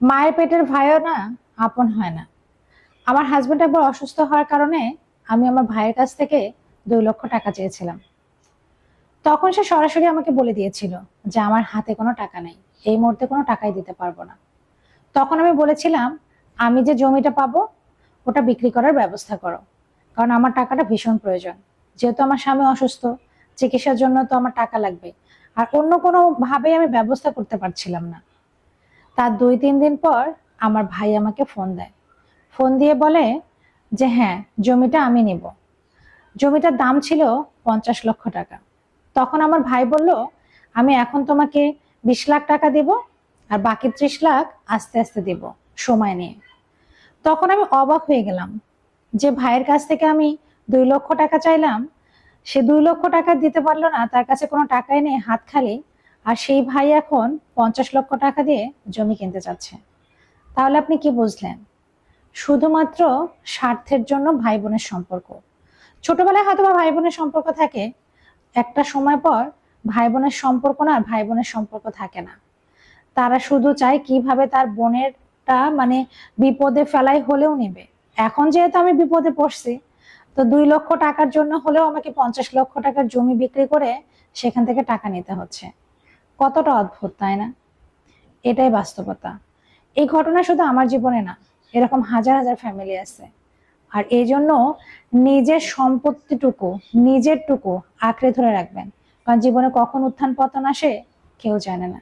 মায়ের পেটের ভাইও না, আপন হয় না। আমার হাজবেন্ড একবার অসুস্থ হওয়ার কারণে আমি আমার ভাইয়ের কাছ থেকে দুই লক্ষ টাকা চেয়েছিলাম। তখন সে সরাসরি আমাকে বলে দিয়েছিল যে আমার হাতে কোনো টাকা নেই, এই মুহূর্তে কোনো টাকাই দিতে পারব না। তখন আমি বলেছিলাম, আমি যে জমিটা পাবো, ওটা বিক্রি করার ব্যবস্থা করো, কারণ আমার টাকাটা ভীষণ প্রয়োজন। যেহেতু আমার স্বামী অসুস্থ, চিকিৎসার জন্য তো আমার টাকা লাগবে। আর অন্য কোনো ভাবে আমি ব্যবস্থা করতে পারছিলাম না। তার দুই, তিন দিন পর আমার ভাই আমাকে ফোন দেয়। ফোন দিয়ে বলে যে হ্যাঁ জমিটা আমি নিব। জমিটার দাম ছিল পঞ্চাশ লক্ষ টাকা। তখন আমার ভাই বলল, আমি এখন তোমাকে বিশ লাখ টাকা দেব আর বাকি ত্রিশ লাখ আস্তে আস্তে দেব সময় নিয়ে। তখন আমি অবাক হয়ে গেলাম যে, ভাইয়ের কাছ থেকে আমি দুই লক্ষ টাকা চাইলাম। সে দুই লক্ষ টাকা দিতে পারল না, তার কাছে কোনো টাকাই নেই, হাত খালি। আর সেই ভাই এখন পঞ্চাশ লক্ষ টাকা দিয়ে জমি কিনতে চাচ্ছে। তাহলে আপনি কি বুঝলেন? শুধুমাত্র স্বার্থের জন্য ভাই বোনের সম্পর্ক। ছোটবেলায় হয়তো ভাই বোনের সম্পর্ক থাকে, একটা সময় পর ভাই বোনের সম্পর্ক না আর ভাই বোনের সম্পর্ক থাকে না। তারা শুধু চায় কীভাবে তার বোনেরটা মানে বিপদে ফেলাই হলেও নেবে। এখন যেহেতু আমি বিপদে পড়ছি, তো দুই লক্ষ টাকার জন্য হলেও আমাকে পঞ্চাশ লক্ষ টাকার জমি বিক্রি করে সেখান থেকে টাকা নিতে হচ্ছে। কতটা অদ্ভুত, তাই না? এটাই বাস্তবতা। এই ঘটনা শুধু আমার জীবনে না, এরকম হাজার হাজার ফ্যামিলি আছে। আর এই জন্য নিজের সম্পত্তিটুকু নিজের টুকু আঁকড়ে ধরে রাখবেন। কারণ জীবনে কখন উত্থান পতন আসে, কেউ জানে না।